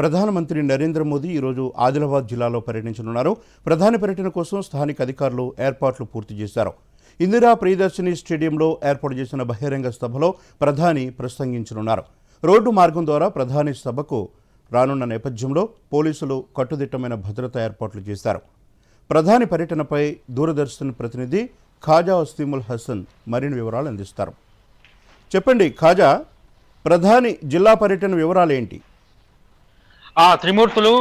ప్రధానమంత్రి నరేంద్ర మోదీ ఈరోజు ఆదిలాబాద్ జిల్లాలో పర్యటించనున్నారు. ప్రధాని పర్యటన కోసం స్థానిక అధికారులు ఏర్పాట్లు పూర్తి చేశారు. ఇందిరా ప్రియదర్శిని స్టేడియంలో ఏర్పాటు చేసిన బహిరంగ సభలో ప్రధాని ప్రసంగించనున్నారు. రోడ్డు మార్గం ద్వారా ప్రధాని సభకు రానున్న నేపథ్యంలో పోలీసులు కట్టుదిట్టమైన భద్రతా ఏర్పాట్లు చేశారు. ప్రధాని పర్యటనపై దూరదర్శన్ ప్రతినిధి ఖాజా వస్తీముల్ హసన్ మరిన్ని వివరాలు అందిస్తారు. చెప్పండి ఖాజా ప్రధాని జిల్లా పర్యటన వివరాలు ఏంటి ఆ త్రిమూర్తులు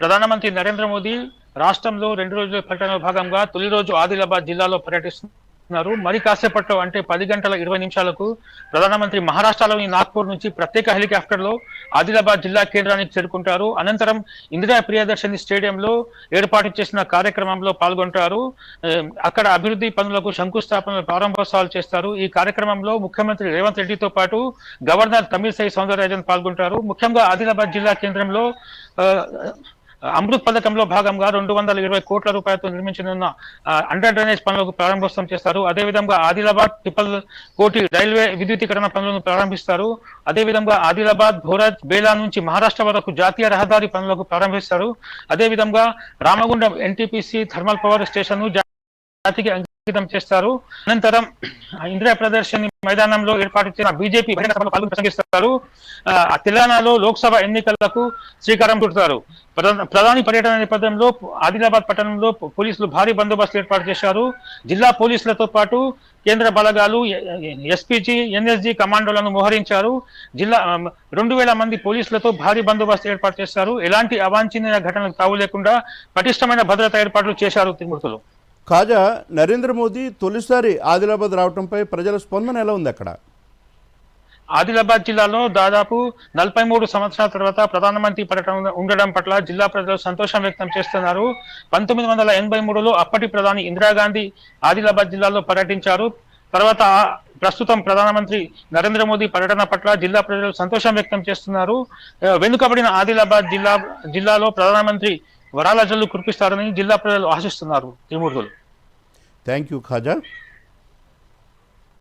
ప్రధానమంత్రి నరేంద్ర మోదీ రాష్ట్రంలో రెండు రోజుల పర్యటనలో భాగంగా తొలి రోజు ఆదిలాబాద్ జిల్లాలో పర్యటిస్తున్నారు. మరి కాసేపట్లో అంటే పది గంటల ఇరవై నిమిషాలకు ప్రధానమంత్రి మహారాష్ట్రలోని నాగ్పూర్ నుంచి ప్రత్యేక హెలికాప్టర్లో ఆదిలాబాద్ జిల్లా కేంద్రానికి చేరుకుంటారు. అనంతరం ఇందిరా ప్రియదర్శిని స్టేడియంలో ఏర్పాటు చేసిన కార్యక్రమంలో పాల్గొంటారు. అక్కడ అభివృద్ధి పనులకు శంకుస్థాపన ప్రారంభోత్సవాలు చేస్తారు. ఈ కార్యక్రమంలో ముఖ్యమంత్రి రేవంత్ రెడ్డితో పాటు గవర్నర్ తమిళసై సౌందరరాజన్ పాల్గొంటారు. ముఖ్యంగా ఆదిలాబాద్ జిల్లా కేంద్రంలో అమృత్ పథకంలో భాగంగా రెండు వందల ఇరవై కోట్ల రూపాయలతో నిర్మించనున్న అండర్ డ్రైనేజ్ పనులకు ప్రారంభోత్సవం చేస్తారు. అదేవిధంగా ఆదిలాబాద్ ట్రిపల్ కోటి రైల్వే విద్యుతీకరణ పనులను ప్రారంభిస్తారు. అదేవిధంగా ఆదిలాబాద్ భోరాజ్ బేలా నుంచి మహారాష్ట్ర వరకు జాతీయ రహదారి పనులకు ప్రారంభిస్తారు. అదేవిధంగా Ramagundam NTPC thermal power station జాతికి అంకితం చేస్తారు. అనంతరం ఇందిరా ప్రదర్శని మైదానంలో ఏర్పాటు చేసిన బీజేపీ బహిరంగ సభలో పాల్గొని ప్రసంగిస్తారు. ఆ, తెలంగాణలో లోక్సభ ఎన్నికలకు శ్రీకారం చుడతారు. ప్రధాన- ప్రధాని పర్యటన నేపథ్యంలో ఆదిలాబాద్ పట్టణంలో పోలీసులు భారీ బందోబస్తు ఏర్పాటు చేశారు. జిల్లా పోలీసులతో పాటు కేంద్ర బలగాలు ఎస్పీజీ ఎన్ఎస్జీ కమాండోలను మోహరించారు. జిల్లా రెండు వేల మంది పోలీసులతో భారీ బందోబస్తు ఏర్పాటు చేశారు. ఎలాంటి అవాంఛనీయ ఘటనలకు తావు లేకుండా పటిష్టమైన భద్రతా ఏర్పాట్లు చేశారు తిరుమూర్తులు. కాజా నరేంద్ర మోదీ తొలిసారి ఆదిలాబాద్ రావడంపై ప్రజల స్పందన ఎలా ఉంది అక్కడ? ఆదిలాబాద్ జిల్లాలో దాదాపు నలభై మూడు సంవత్సరాల తర్వాత ప్రధానమంత్రి పర్యటన ఉండడం పట్ల జిల్లా ప్రజలు సంతోషం వ్యక్తం చేస్తున్నారు. పంతొమ్మిది వందల ఎనభై మూడులో అప్పటి ప్రధాని ఇందిరాగాంధీ ఆదిలాబాద్ జిల్లాలో పర్యటించారు. తర్వాత ప్రస్తుతం ప్రధానమంత్రి నరేంద్ర మోదీ పర్యటన పట్ల జిల్లా ప్రజలు సంతోషం వ్యక్తం చేస్తున్నారు. వెనుకబడిన ఆదిలాబాద్ జిల్లా జిల్లాలో ప్రధానమంత్రి వరాల జల్లు కురిపిస్తారని జిల్లా ప్రజలు ఆశిస్తున్నారు. త్రిమూర్తులు. Thank you, Khaja.